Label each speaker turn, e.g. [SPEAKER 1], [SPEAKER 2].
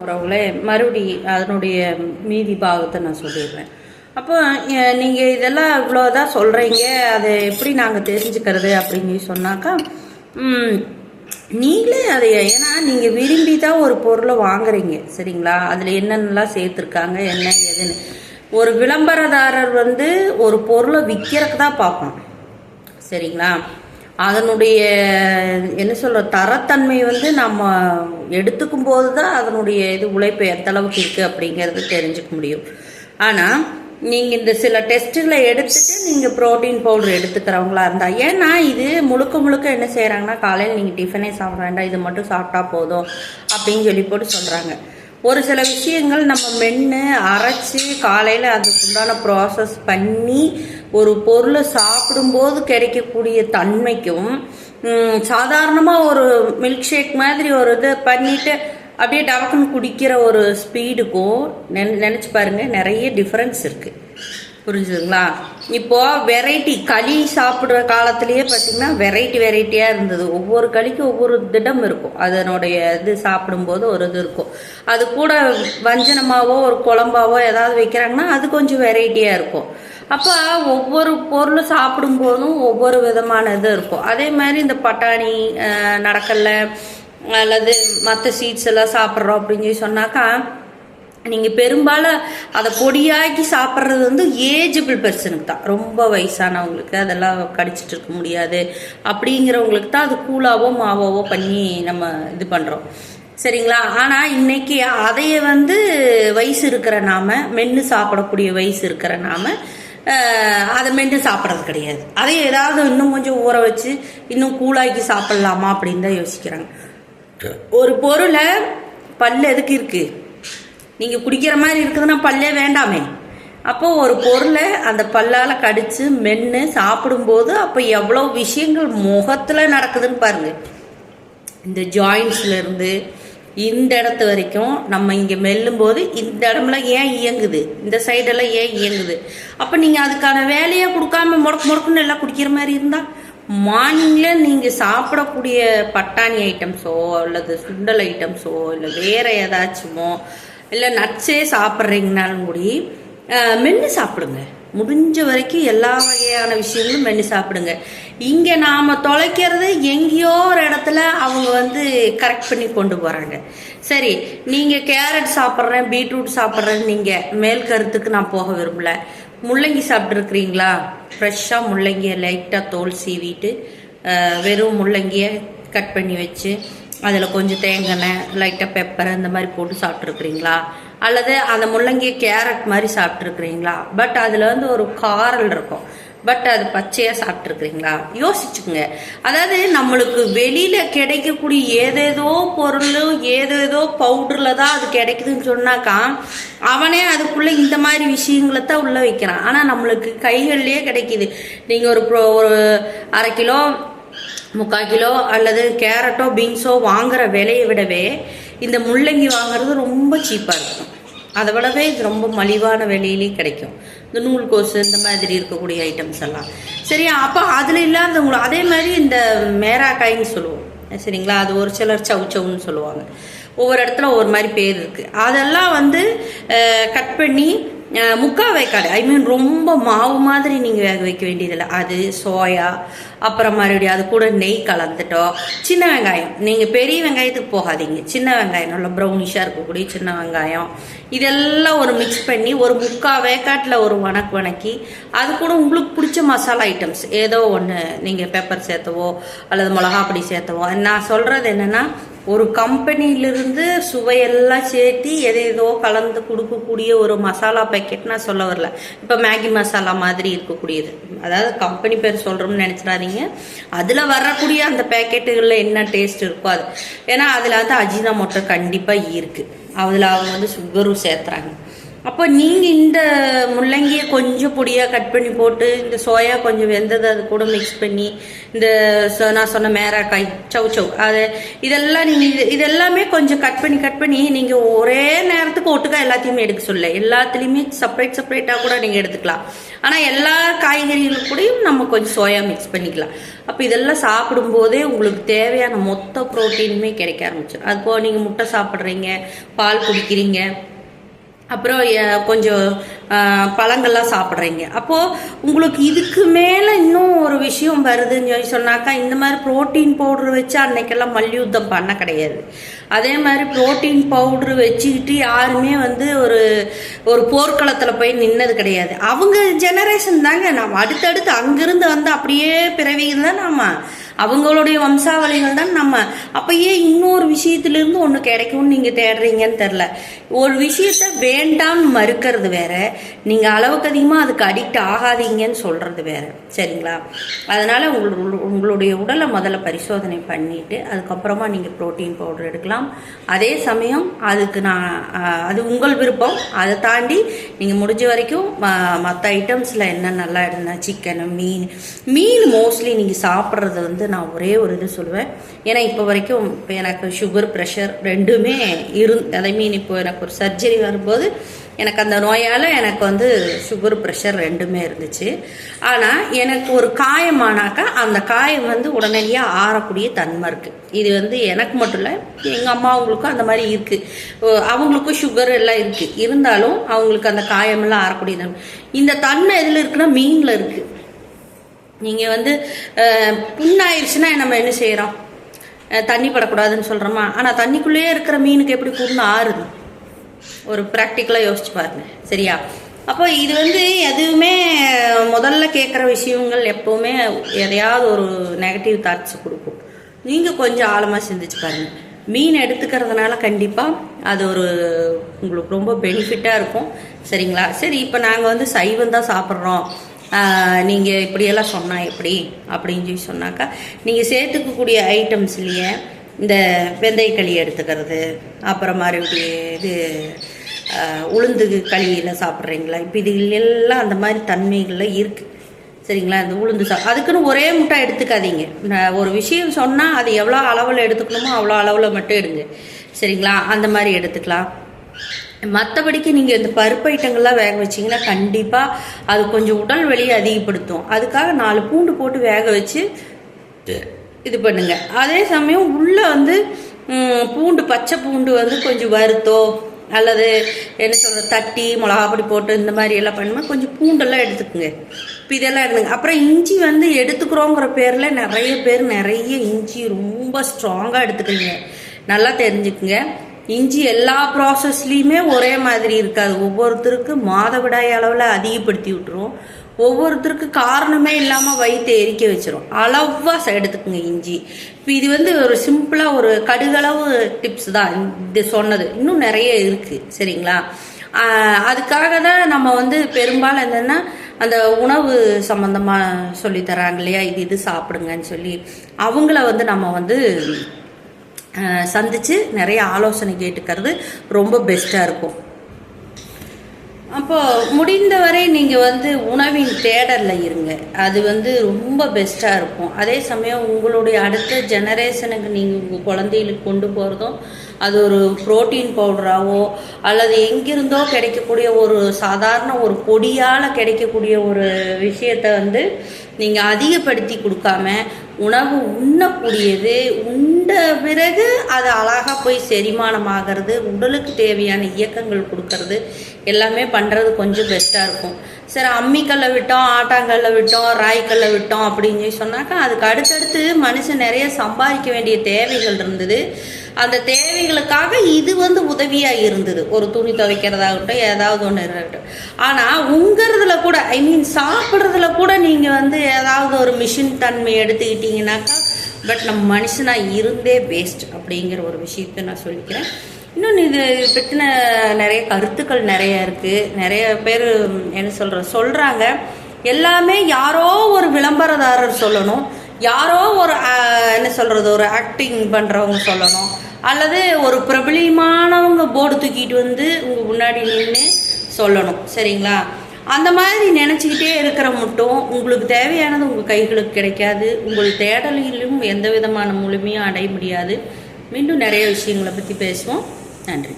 [SPEAKER 1] உறவுகளே மறுபடி அதனுடைய மீதி பாகத்தை நான் சொல்லிடுறேன். அப்போ நீங்கள் இதெல்லாம் இவ்வளோதான் சொல்கிறீங்க அதை எப்படி நாங்கள் தெரிஞ்சுக்கிறது அப்படின்னு சொன்னாக்கா நீங்களே அதை ஏன்னா நீங்கள் விரும்பி தான் ஒரு பொருளை வாங்குறீங்க சரிங்களா? அதில் என்னென்னலாம் சேர்த்துருக்காங்க என்ன ஏதுன்னு ஒரு விளம்பரதாரர் வந்து ஒரு பொருளை விற்கிறதுக்கு தான் பார்ப்போம் சரிங்களா? அதனுடைய என்ன சொல்ற தரத்தன்மை வந்து நம்ம எடுத்துக்கும் போது தான் அதனுடைய இது உழைப்பு எந்த அளவுக்கு இருக்கு அப்படிங்கிறது தெரிஞ்சுக்க முடியும். ஆனால் நீங்கள் இந்த சில டெஸ்ட்டுகளை எடுத்துட்டு நீங்கள் ப்ரோட்டீன் பவுடர் எடுத்துக்கிறவங்களா இருந்தால் ஏன்னா இது முழுக்க முழுக்க என்ன செய்கிறாங்கன்னா காலையில் நீங்கள் டிஃபனே சாப்பிட வேண்டாம் இது மட்டும் சாப்பிட்டா போதும் அப்படின்னு சொல்லி போட்டு சொல்கிறாங்க ஒரு சில விஷயங்கள் நம்ம மென்று அரைச்சி காலையில் அதுக்குண்டான ப்ராசஸ் பண்ணி ஒரு பொருளை சாப்பிடும்போது கிடைக்கக்கூடிய தன்மைக்கும் சாதாரணமாக ஒரு மில்க் ஷேக் மாதிரி ஒரு இது பண்ணிட்டு அப்படியே டவக்குன்னு குடிக்கிற ஒரு ஸ்பீடுக்கும் நினச்சி பாருங்க நிறைய டிஃப்ரென்ஸ் இருக்குது புரிஞ்சுதுங்களா? இப்போ வெரைட்டி களி சாப்பிட்ற காலத்திலேயே பார்த்தீங்கன்னா வெரைட்டி வெரைட்டியாக இருந்தது. ஒவ்வொரு களிக்கும் ஒவ்வொரு திடம் இருக்கும். அதனுடைய இது சாப்பிடும்போது ஒரு இது இருக்கும். அது கூட வஞ்சனமாவோ ஒரு குழம்பாவோ ஏதாவது வைக்கிறாங்கன்னா அது கொஞ்சம் வெரைட்டியாக இருக்கும். அப்போ ஒவ்வொரு பொருளும் சாப்பிடும்போதும் ஒவ்வொரு விதமான இது இருக்கும். அதே மாதிரி இந்த பட்டாணி நடக்கல்ல அல்லது மற்ற சீட்ஸ் எல்லாம் சாப்பிட்றோம் அப்படின்னு சொல்லி சொன்னாக்கா நீங்கள் பெரும்பாலும் அதை பொடியாக்கி சாப்பிட்றது வந்து ஏஜபிள் பர்சனுக்கு தான். ரொம்ப வயசானவங்களுக்கு அதெல்லாம் கடிச்சிட்டு இருக்க முடியாது. அப்படிங்கிறவங்களுக்கு தான் அது கூழாவோ மாவாவோ பண்ணி நம்ம இது பண்ணுறோம் சரிங்களா? ஆனால் இன்னைக்கு அதைய வந்து வயசு இருக்கிற நாம மென்று சாப்பிடக்கூடிய வயசு இருக்கிற நாம அதை மென்று சாப்பிட்றது கிடையாது. அதை ஏதாவது இன்னும் கொஞ்சம் ஊற வச்சு இன்னும் கூழாக்கி சாப்பிட்லாமா அப்படின்னு தான் யோசிக்கிறாங்க. ஒரு பொருளை பல்லு எதுக்கு இருக்குது நீங்கள் குடிக்கிற மாதிரி இருக்குதுன்னா பல்லே வேண்டாமே. அப்போ ஒரு பொருளை அந்த பல்லால் கடித்து மென்று சாப்பிடும்போது அப்போ எவ்வளோ விஷயங்கள் முகத்தில் நடக்குதுன்னு பாருங்கள் இந்த ஜாயின்ஸ்லேருந்து இந்த இடத்து வரைக்கும் நம்ம இங்கே மெல்லும்போது இந்த இடமெல்லாம் ஏன் இயங்குது? இந்த சைடெல்லாம் ஏன் இயங்குது? அப்போ நீங்கள் அதுக்கான வேலையை கொடுக்காம முடக்கு முடக்குன்னு எல்லாம் குடிக்கிற மாதிரி இருந்தால் மார்னிங்கில் நீங்கள் சாப்பிடக்கூடிய பட்டாணி ஐட்டம்ஸோ அல்லது சுண்டல் ஐட்டம்ஸோ இல்லை வேறு ஏதாச்சுமோ இல்லை நட்ஸே சாப்பிட்றீங்கனாலும் கூடி மென்று சாப்பிடுங்க. முடிஞ்ச வரைக்கும் எல்லா வகையான விஷயங்களும் மென்று சாப்பிடுங்க. இங்கே நாம் தொலைக்கிறது எங்கேயோ ஒரு இடத்துல அவங்க வந்து கரெக்ட் பண்ணி கொண்டு போகிறாங்க சரி நீங்கள் கேரட் சாப்பிட்றேன் பீட்ரூட் சாப்பிட்றேன்னு நீங்கள் மேல் கருத்துக்கு நான் போக விரும்பல. முள்ளங்கி சாப்பிட்ருக்குறீங்களா ஃப்ரெஷ்ஷாக முள்ளங்கியை லைட்டாக தோல் சீவிட்டு வெறும் முள்ளங்கியை கட் பண்ணி வச்சு அதில் கொஞ்சம் தேங்காய் லைட்டாக பெப்பர் இந்த மாதிரி போட்டு சாப்பிட்ருக்குறீங்களா அல்லது அந்த முள்ளங்கி கேரட் மாதிரி சாப்பிட்ருக்குறீங்களா பட் அதில் வந்து ஒரு காரல் இருக்கும். பட் அது பச்சையாக சாப்பிட்ருக்குறீங்களா யோசிச்சுக்குங்க. அதாவது நம்மளுக்கு வெளியில் கிடைக்கக்கூடிய ஏதேதோ பொருளும் ஏதேதோ பவுடரில் தான் அது கிடைக்குதுன்னு சொன்னாக்கா அவனே அதுக்குள்ளே இந்த மாதிரி விஷயங்களை தான் உள்ளே வைக்கிறான். ஆனால் நம்மளுக்கு கைகள்லேயே கிடைக்கிது. நீங்கள் ஒரு ப்ரோ ஒரு அரை கிலோ முக்கால் கிலோ அல்லது கேரட்டோ பீன்ஸோ வாங்குற விலையை விடவே இந்த முள்ளங்கி வாங்குறது ரொம்ப சீப்பாக இருக்கும். அதை விடவே இது ரொம்ப மலிவான விலையிலேயே கிடைக்கும். இந்த நூல் கோசு இந்த மாதிரி இருக்கக்கூடிய ஐட்டம்ஸ் எல்லாம். சரியா? அப்போ அதில் இல்லாதவங்களும் அதே மாதிரி இந்த மேராக்காய்ன்னு சொல்லுவோம். சரிங்களா? அது ஒரு சிலர் சவு சவுன்னு சொல்லுவாங்க. ஒவ்வொரு இடத்துல ஒவ்வொரு மாதிரி பேர் இருக்குது அதெல்லாம் வந்து கட் பண்ணி முக்கால் வேக்காடு ஐ மீன் ரொம்ப மாவு மாதிரி நீங்கள் வேக வைக்க வேண்டியதில்லை. அது சோயா அப்புறம் மறுபடியும் அது கூட நெய் கலந்துட்டோம். சின்ன வெங்காயம். நீங்கள் பெரிய வெங்காயத்துக்கு போகாதீங்க. சின்ன வெங்காயம் நல்லா ப்ரௌனிஷாக இருக்கக்கூடிய சின்ன வெங்காயம். இதெல்லாம் ஒரு மிக்ஸ் பண்ணி ஒரு முக்கா வேக்காட்டில் ஒரு வணக்கு வணக்கி அது கூட உங்களுக்கு பிடிச்ச மசாலா ஐட்டம்ஸ் ஏதோ ஒன்று நீங்கள் பெப்பர் சேர்த்தவோ அல்லது மிளகா பொடி சேர்த்தவோ. நான் சொல்கிறது என்னென்னா ஒரு கம்பெனியிலிருந்து சுவையெல்லாம் சேர்த்து எதேதோ கலந்து கொடுக்கக்கூடிய ஒரு மசாலா பேக்கெட் நான் சொல்ல வரல. இப்போ மேகி மசாலா மாதிரி இருக்கக்கூடியது. அதாவது கம்பெனி பேர் சொல்கிறோம்னு நினச்சிடாதீங்க. அதில் வரக்கூடிய அந்த பேக்கெட்டுகளில் என்ன டேஸ்ட் இருக்கோ அது. ஏன்னா அதில் வந்து அஜினா மொட்டை கண்டிப்பாக இருக்குது அதில் அவங்க வந்து சுகரும் சேர்த்துறாங்க. அப்போ நீங்கள் இந்த முள்ளங்கியை கொஞ்சம் பொடியாக கட் பண்ணி போட்டு இந்த சோயா கொஞ்சம் வெந்ததை அது கூட மிக்ஸ் பண்ணி இந்த நான் சொன்ன மேராக்காய் சவ் சவ் அது இதெல்லாம் நீங்கள் இது இதெல்லாமே கொஞ்சம் கட் பண்ணி கட் பண்ணி நீங்கள் ஒரே நேரத்துக்கு ஒட்டுக்கா எல்லாத்தையுமே எடுக்க சொல்ல. எல்லாத்துலேயுமே செப்பரேட் செப்பரேட்டாக கூட நீங்கள் எடுத்துக்கலாம். ஆனால் எல்லா காய்கறிகளும் கூடயும் நம்ம கொஞ்சம் சோயா மிக்ஸ் பண்ணிக்கலாம். அப்போ இதெல்லாம் சாப்பிடும்போதே உங்களுக்கு தேவையான மொத்த ப்ரோட்டீனுமே கிடைக்க ஆரம்பிச்சிடும் அது போக நீங்கள் முட்டை சாப்பிட்றீங்க பால் குடிக்கிறீங்க அப்புறம் கொஞ்சம் பழங்கள்லாம் சாப்பிட்றீங்க. அப்போது உங்களுக்கு இதுக்கு மேலே இன்னும் ஒரு விஷயம் வருதுன்னு சொல்லி சொன்னாக்கா இந்த மாதிரி ப்ரோட்டீன் பவுடர் வச்சு அன்னைக்கெல்லாம் மல்யுத்தம் பண்ண கிடையாது. அதே மாதிரி ப்ரோட்டீன் பவுடர் வச்சுக்கிட்டு யாருமே வந்து ஒரு ஒரு போர்க்களத்தில் போய் நின்னது கிடையாது. அவங்க ஜெனரேஷன் தாங்க. நம்ம அடுத்தடுத்து அங்கிருந்து வந்து அப்படியே பிறவியில் தான் நாம. அவங்களுடைய வம்சாவளிகள் தான் நம்ம. அப்பயே இன்னொரு விஷயத்திலிருந்து ஒன்று கிடைக்கும்னு நீங்கள் தேடுறீங்கன்னு தெரில ஒரு விஷயத்த வேண்டாம்னு மறுக்கிறது வேற. நீங்கள் அளவுக்கு அதிகமாக அதுக்கு அடிக்ட் ஆகாதீங்கன்னு சொல்கிறது வேற. சரிங்களா? அதனால் உங்களு உங்களுடைய உடலை முதல்ல பரிசோதனை பண்ணிவிட்டு அதுக்கப்புறமா நீங்கள் புரோட்டீன் பவுடர் எடுக்கலாம். அதே சமயம் அதுக்கு நான் அது உங்கள் விருப்பம். அதை தாண்டி நீங்கள் முடிஞ்ச வரைக்கும் மற்ற ஐட்டம்ஸில் என்ன நல்லா இருந்தால் சிக்கன் மீன் மீன் மோஸ்ட்லி நீங்கள் சாப்பிட்றது வந்து நான் ஒரே ஒரு இது சொல்லுவேன். ஏன்னா இப்போ வரைக்கும் இப்போ எனக்கு சுகர் ப்ரெஷர் ரெண்டுமே இரு அதை மீன் இப்போ எனக்கு ஒரு சர்ஜரி வரும்போது எனக்கு அந்த நோயால் எனக்கு வந்து சுகர் ப்ரெஷர் ரெண்டுமே இருந்துச்சு. ஆனால் எனக்கு ஒரு காயமானாக்கா அந்த காயம் வந்து உடனடியாக ஆறக்கூடிய தன்மை இருக்குது இது வந்து எனக்கு மட்டும் இல்லை எங்கள் அம்மா அவங்களுக்கும் அந்த மாதிரி இருக்குது அவங்களுக்கும் சுகர் எல்லாம் இருக்குது இருந்தாலும் அவங்களுக்கு அந்த காயமெல்லாம் ஆறக்கூடிய தன்மை. இந்த தன்மை எதில் இருக்குன்னா மீனில் இருக்குது நீங்கள் வந்து புண்ணாயிருச்சுன்னா நம்ம என்ன செய்கிறோம் தண்ணி படக்கூடாதுன்னு சொல்கிறோமா ஆனால் தண்ணிக்குள்ளேயே இருக்கிற மீனுக்கு எப்படி புண்ணு ஆறுது. ஒரு ப்ராக்டிக்கலாக யோசிச்சு பாருங்க. சரியா? அப்போ இது வந்து எதுவுமே முதல்ல கேட்குற விஷயங்கள் எப்போவுமே எதையாவது ஒரு நெகட்டிவ் தாட்ஸ் கொடுக்கும். நீங்கள் கொஞ்சம் ஆழமாக சிந்திச்சு பாருங்கள் மீன் எடுத்துக்கிறதுனால கண்டிப்பாக அது ஒரு உங்களுக்கு ரொம்ப பெனிஃபிட்டாக இருக்கும். சரிங்களா? சரி இப்போ நாங்கள் வந்து சைவம் தான் சாப்பிட்றோம். நீங்கள் இப்படியெல்லாம் சொன்னால் எப்படி? அப்படின்னு சொல்லி சொன்னாக்கா நீங்கள் சேர்த்துக்கக்கூடிய ஐட்டம்ஸ்லேயே இந்த வெந்தயக்களி எடுத்துக்கிறது அப்புறம் மறுபடியும் இது உளுந்து களியில் சாப்பிட்றீங்களா? இப்போ இது எல்லாம் அந்த மாதிரி தன்மைகளில் இருக்குது சரிங்களா? இந்த உளுந்து சா அதுக்குன்னு ஒரே முட்டை எடுத்துக்காதீங்க. நான் ஒரு விஷயம் சொன்னால் அது எவ்வளோ அளவில் எடுத்துக்கணுமோ அவ்வளோ அளவில் மட்டும் எடுங்க. சரிங்களா? அந்த மாதிரி எடுத்துக்கலாம். மற்றபடிக்கு நீங்கள் இந்த பருப்பு ஐட்டங்கள்லாம் வேக வச்சிங்கன்னா கண்டிப்பாக அது கொஞ்சம் உடல் வெளியை அதிகப்படுத்தும். அதுக்காக நாலு பூண்டு போட்டு வேக வச்சு இது பண்ணுங்கள் அதே சமயம் உள்ளே வந்து பூண்டு பச்சை பூண்டு வந்து கொஞ்சம் வறுத்தோ அல்லது என்ன சொல்கிறது தட்டி மிளகாப்பொடி போட்டு இந்த மாதிரி எல்லாம் பண்ணும்போது கொஞ்சம் பூண்டெல்லாம் எடுத்துக்கோங்க. இப்போ இதெல்லாம் எடுத்துங்க. அப்புறம் இஞ்சி வந்து எடுத்துக்கிறோங்கிற பேரில் நிறைய பேர் நிறைய இஞ்சி ரொம்ப ஸ்ட்ராங்காக எடுத்துக்கிறீங்க நல்லா தெரிஞ்சுக்குங்க. இஞ்சி எல்லா ப்ராசஸ்லேயுமே ஒரே மாதிரி இருக்காது. ஒவ்வொருத்தருக்கு மாதவிடாய் அளவில் அதிகப்படுத்தி விட்டுரும். ஒவ்வொருத்தருக்கு காரணமே இல்லாமல் வயிற்று எரிக்க வச்சிரும். அளவாக எடுத்துக்குங்க இஞ்சி. இப்போ இது வந்து ஒரு சிம்பிளாக ஒரு கடுகளவு டிப்ஸ் தான். இது சொன்னது. இன்னும் நிறைய இருக்குது சரிங்களா? அதுக்காக தான் நம்ம வந்து பெரும்பாலும் என்னென்னா அந்த உணவு சம்மந்தமாக சொல்லித்தராங்க இல்லையா? இது இது சாப்பிடுங்கன்னு சொல்லி. அவங்கள வந்து நம்ம வந்து சந்தித்து நிறைய ஆலோசனை கேட்டுக்கிறது ரொம்ப பெஸ்ட்டாக இருக்கும். அப்போ முடிந்தவரை நீங்கள் வந்து உணவின் தேடலில் இருங்க. அது வந்து ரொம்ப பெஸ்ட்டாக இருக்கும். அதே சமயம் உங்களுடைய அடுத்த ஜெனரேஷனுக்கு நீங்கள் உங்கள் குழந்தைகளுக்கு கொண்டு போகிறதும் அது ஒரு புரோட்டீன் பவுடராகவோ அல்லது எங்கிருந்தோ கிடைக்கக்கூடிய ஒரு சாதாரண ஒரு பொடியால் கிடைக்கக்கூடிய ஒரு விஷயத்தை வந்து நீங்கள் அதிகப்படுத்தி கொடுக்காம உணவு உண்ணக்கூடியது உண்ட பிறகு அது அழகாக போய் செரிமானமாகிறது உடலுக்கு தேவையான இயக்கங்கள் கொடுக்கறது எல்லாமே பண்ணுறது கொஞ்சம் பெஸ்ட்டாக இருக்கும். சரி அம்மிக்கல்ல விட்டோம் ஆட்டாங்கல்ல விட்டோம் ராய்க்கல்ல விட்டோம் அப்படின்னு சொல்லி சொன்னாக்கா அதுக்கு அடுத்தடுத்து மனுஷன் நிறைய சம்பாதிக்க வேண்டிய தேவைகள் இருந்தது. அந்த தேவைகளுக்காக இது வந்து உதவியாக இருந்தது. ஒரு துணி துவைக்கிறதாகட்டும் ஏதாவது ஒன்று இருக்கட்டும். ஆனால் உங்கிறதுல கூட ஐ மீன் சாப்பிட்றதுல கூட நீங்கள் வந்து ஏதாவது ஒரு மிஷின் தன்மை எடுத்துக்கிட்டிங்கனாக்கா பட் நம்ம மனுஷனாக இருந்தே வேஸ்ட் அப்படிங்கிற ஒரு விஷயத்தை நான் சொல்லிக்கிறேன். இன்னொன்று இது பற்றின நிறைய கருத்துக்கள் நிறைய இருக்குது நிறைய பேர் என்ன சொல்கிற சொல்கிறாங்க எல்லாமே யாரோ ஒரு விளம்பரதாரர் சொல்லணும். யாரோ ஒரு என்ன சொல்கிறது ஒரு ஆக்டிங் பண்ணுறவங்க சொல்லணும். அல்லது ஒரு பிரபலியமானவங்க போர்டு தூக்கிட்டு வந்து உங்கள் முன்னாடி நின்று சொல்லணும். சரிங்களா? அந்த மாதிரி நினச்சிக்கிட்டே இருக்கிற மட்டும் உங்களுக்கு தேவையானது உங்கள் கைகளுக்கு கிடைக்காது. உங்கள் தேடலிலும் எந்த விதமான முழுமையும் அடைய முடியாது. மீண்டும் நிறைய விஷயங்களை பற்றி பேசுவோம். நன்றி.